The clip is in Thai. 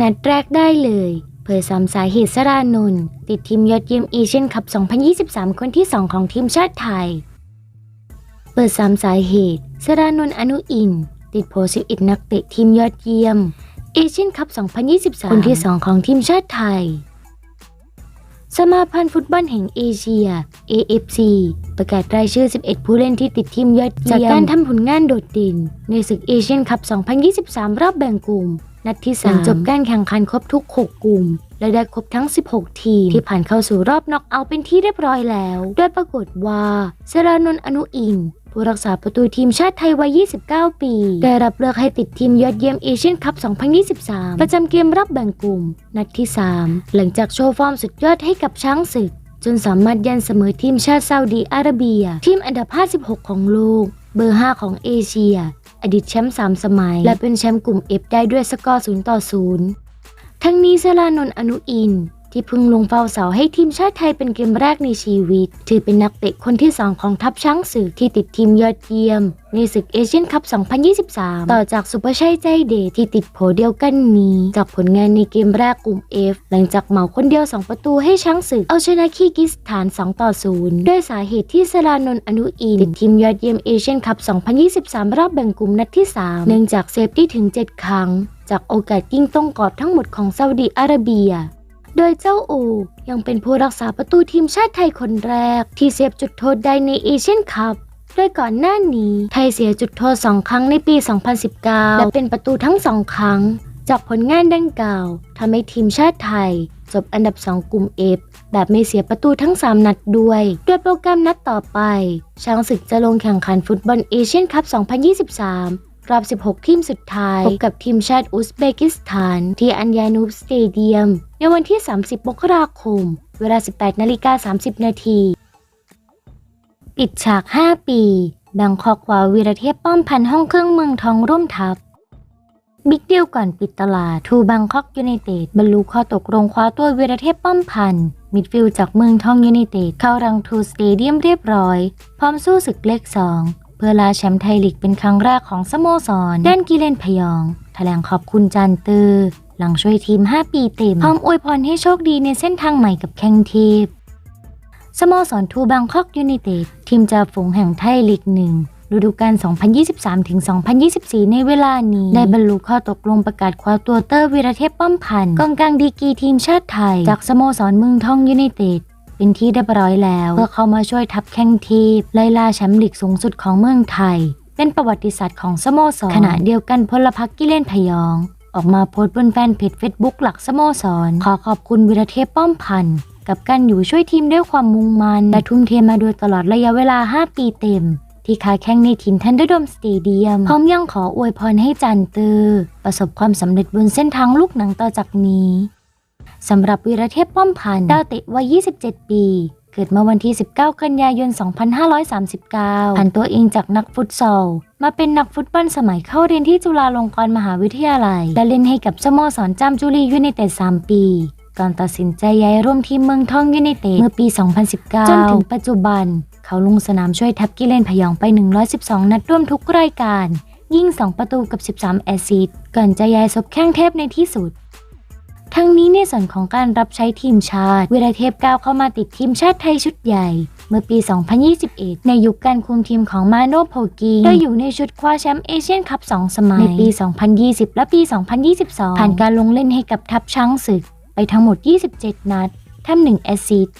นัดแรกได้เลยเผยสามสาเหตุสรานนท์ติดทีมยอดเยี่ยมเอเชียนคัพ 2023 คนที่ 2 ของทีมชาติไทย เปิดสามสาเหตุ สรานนท์อนุอิน ติดโพสิบอิดนักเตะทีมยอดเยี่ยมเอเชียนคัพ 2023 คนที่ 2 ของทีมชาติไทย สมาพันธ์ฟุตบอลแห่งเอเชีย AFC ประกาศรายชื่อ 11 ผู้เล่นที่ติดทีมยอดเยี่ยมจากการทำผลงานโดดเด่นในศึกเอเชียนคัพ 2023 รอบแบ่งกลุ่ม นัดที่3จบการแข่งขันครบทุก 6 กลุ่ม และได้ครบทั้ง 16 ทีม ที่ผ่านเข้าสู่รอบน็อกเอาท์เป็นที่เรียบร้อยแล้ว โดยปรากฏว่าสรานนท์อนุอินผู้รักษาประตูทีมชาติไทยวัย 29 ปี ได้รับเลือกให้ติดทีมยอดเยี่ยมเอเชียนคัพ 2023 ประจำเกมรับแบ่งกลุ่ม นัดที่ 3 หลังจากโชว์ฟอร์มสุดยอดให้กับช้างศึก จนสามารถยันเสมอทีมชาติซาอุดีอาระเบีย ทีมอันดับ 56 ของโลก เบอร์ 5 ของเอเชีย อดีตแชมป์3สมัย และเป็นแชมป์กลุ่ม F ได้ด้วยสกอร์0ต่อ0ทั้งนี้สรานนท์อนุอิน ที่เพิ่งลงเฝ้าเสาให้ทีมชาติไทยเป็นเกมแรกในชีวิต ถือเป็นนักเตะคนที่ 2 ของทัพช้างศึกที่ติดทีมยอดเยี่ยม ในศึกเอเชียนคัพ 2023 ต่อจากสุภชัยใจเดชที่ติดโผเดียวกันนี้ จากผลงานในเกมแรกกลุ่ม F หลังจากเหมาคนเดียว 2 ประตูให้ช้างศึก เอาชนะคีกิสถาน 2 ต่อ 0 ด้วยสาเหตุที่สรานนท์อนุอินติดทีมยอดเยี่ยมเอเชียนคัพ 2023 รอบแบ่งกลุ่มนัดที่ 3 เนื่องจากเซฟที่ถึง 7 ครั้ง จากโอกาสยิงตรงกรอบทั้งหมดของซาอุดีอาระเบีย โดยเจ้าอูยังเป็นผู้รักษาประตูทีมชาติไทยคนแรก ที่เซฟจุดโทษได้ในเอเชียนคัพโดยก่อนหน้านี้ ไทยเสียจุดโทษ2ครั้งในปี 2019 และเป็นประตูทั้ง2ครั้ง จากผลงานดังกล่าวทำให้ทีมชาติไทย จบอันดับ 2 กลุ่ม F แบบไม่เสียประตูทั้ง 3 นัดด้วย โดยโปรแกรมนัดต่อไป ช้างศึกจะลงแข่งขันฟุตบอลเอเชียนคัพ 2023 รอบ 16 ทีมสุดท้ายพบกับทีมชาติอุซเบกิสถาน ที่อันยานูบสเตเดียม ในวันที่ 30 มกราคม เวลา 18 นาฬิกา 30 นาทีปิดฉาก 5 ปีแบงคอกคว้าวีรเทพป้อมพันห้องเครื่องเมืองทองร่วมทัพ บิ๊กเดียวก่อนปิดตลาดทูบังคอกยูไนเต็ดบรรลุข้อตกลงคว้าตัววีรเทพป้อมพันมิดฟิลด์จากเมืองทองยูไนเต็ดเข้ารังทูสเตเดียมเรียบร้อย พร้อมสู้ศึกเลขสอง พื่อลาแชมป์ไทยลีกเป็นครั้งแรกของสโมสรด้านกิเลนพยองแถลงขอบคุณจันเตอร์หลังช่วยทีม 5 ปีเต็มพร้อมอวยพรให้โชคดีในเส้นทางใหม่กับแข้งเทพสโมสรทูบังคอกยูไนเต็ดทีมจ่าฝูงแห่งไทยลีกหนึ่งฤดูกาล 2023-2024 ในเวลานี้ ได้บรรลุข้อตกลงประกาศคว้าตัวเตอร์วีรเทพป้อมพันธ์กองกลางดีกีทีมชาติไทย จากสโมสรเมืองทองยูไนเต็ด เป็นที่เรียบร้อยแล้ว เพื่อเข้ามาช่วยทัพแข้งทีมไล่ล่าแชมป์ลีกสูงสุดของเมืองไทย เป็นประวัติศาสตร์ของสโมสรขณะเดียวกันพลพักกิเลนพยอง ออกมาโพสต์บนแฟนเพจเฟซบุ๊กหลักสโมสร ขอขอบคุณวีรเทพป้อมพันธ์กับการอยู่ช่วยทีมด้วยความมุ่งมั่นและทุ่มเทมาโดยตลอดระยะเวลา 5 ปีเต็ม ที่ค้าแข่งในถิ่นทันเดอร์ดมสเตเดียม พร้อมยังขออวยพรให้จันเตอร์ประสบความสำเร็จบนเส้นทางลูกหนังต่อจากนี้ สำหรับวีรเทพป้อมพันธ์ดาวเตะวัย 27 ปี เกิดเมื่อวันที่ 19 กันยายน 2539ผ่านตัวเองจากนักฟุตซอลมาเป็นนักฟุตบอลสมัยเข้าเรียนที่จุฬาลงกรณ์มหาวิทยาลัย และเล่นให้กับสโมสรจามจุรียูไนเต็ด 3 ปีก่อนตัดสินใจย้ายร่วมทีมเมืองทองยูไนเต็ดเมื่อปี 2019 จนถึงปัจจุบัน เขาลงสนามช่วยทัพกิเลนพยองไป 112 นัดร่วมทุกรายการ ยิง 2 ประตูกับ 13 แอสซิสต์ก่อนจะย้ายศพแข้งเทพในที่สุด ทั้งนี้ในส่วนของการรับใช้ทีมชาติ วิรเทพก้าวเข้ามาติดทีมชาติไทยชุดใหญ่ เมื่อปี 2021 ในยุคการคุมทีมของมาโนโพกีโดยอยู่ในชุดคว้าแชมป์เอเชียนคัพ2สมัย ในปี 2020 และปี 2022 ผ่านการลงเล่นให้กับทัพช้างศึก ไปทั้งหมด 27 นัดทำหนึ่งแอสซิสต์